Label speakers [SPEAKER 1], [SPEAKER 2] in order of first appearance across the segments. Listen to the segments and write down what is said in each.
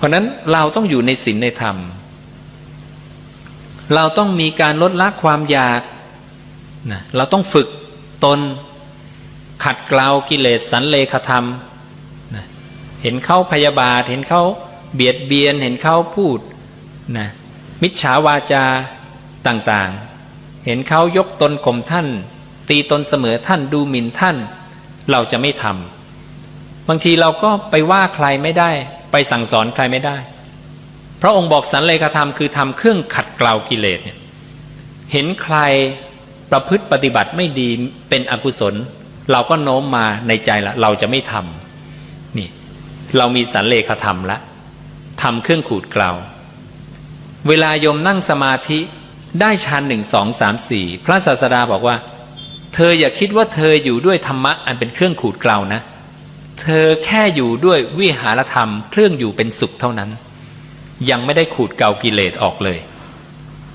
[SPEAKER 1] เพราะฉะนั้นเราต้องอยู่ในศีลในธรรม เราต้องมีการลดละความอยากนะเราต้องฝึกตน ขัดเกลากิเลสสันเลขธรรมนะเห็นเขาพยาบาท เห็นเขาเบียดเบียน เห็นเขาพูดนะมิจฉาวาจาต่างๆ เห็นเขายกตนข่มท่าน ตีตนเสมอท่านดูหมิ่นท่าน เราจะไม่ทำบางทีเราก็ไปว่าใครไม่ได้ ไปสั่งสอนใครไม่ได้ พระองค์บอกสันเลขาธรรมคือทำเครื่องขัดเกลากิเลสเนี่ยเห็นใครประพฤติปฏิบัติไม่ดีเป็นอกุศล เราก็โน้มมาในใจละเราจะไม่ทำนี่ เรามีสันเลขาธรรมละทำเครื่องขูดเกลาเวลาโยมนั่งสมาธิได้ฌานหนึ่งสองสามสี่พระศาสดาบอกว่า เธออย่าคิดว่าเธออยู่ด้วยธรรมะอันเป็นเครื่องขูดเกลานะ เธอแค่อยู่ด้วยวิหารธรรม เครื่องอยู่เป็นสุขเท่านั้น ยังไม่ได้ขูดเกากิเลสออกเลย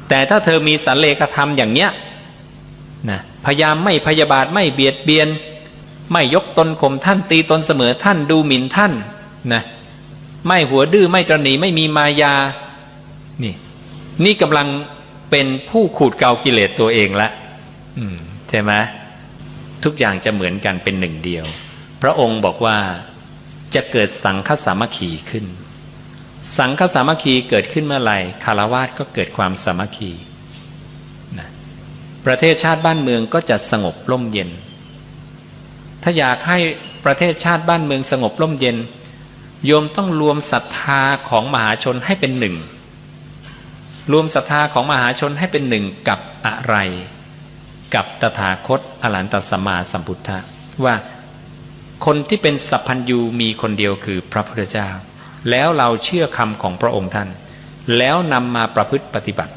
[SPEAKER 1] แต่ถ้าเธอมีสันเลขธรรมอย่างเนี้ยนะพยายามไม่พยาบาทไม่เบียดเบียน ไม่ยกตนข่มท่านตีตนเสมอท่านดูหมิ่นท่านนะไม่หัวดื้อไม่ตรณีไม่มีมายานี่นี่กำลังเป็นผู้ขูดเกากิเลสตัวเองละใช่ไหมทุกอย่างจะเหมือนกันเป็นหนึ่งเดียว พระองค์บอกว่าจะเกิดสังฆสามัคคีขึ้น สังฆสามัคคีเกิดขึ้นเมื่อไหร่คารวาสก็เกิดความสามัคคีนะประเทศชาติบ้านเมืองก็จะสงบร่มเย็น ถ้าอยากให้ประเทศชาติบ้านเมืองสงบร่มเย็น โยมต้องรวมศรัทธาของมหาชนให้เป็นหนึ่ง รวมศรัทธาของมหาชนให้เป็นหนึ่งกับอะไร กับตถาคตอรหันตสัมมาสัมพุทธะว่า คนที่เป็นสัพพัญญูมีคนเดียวคือพระพุทธเจ้า แล้วเราเชื่อคำของพระองค์ท่าน แล้วนำมาประพฤติปฏิบัติ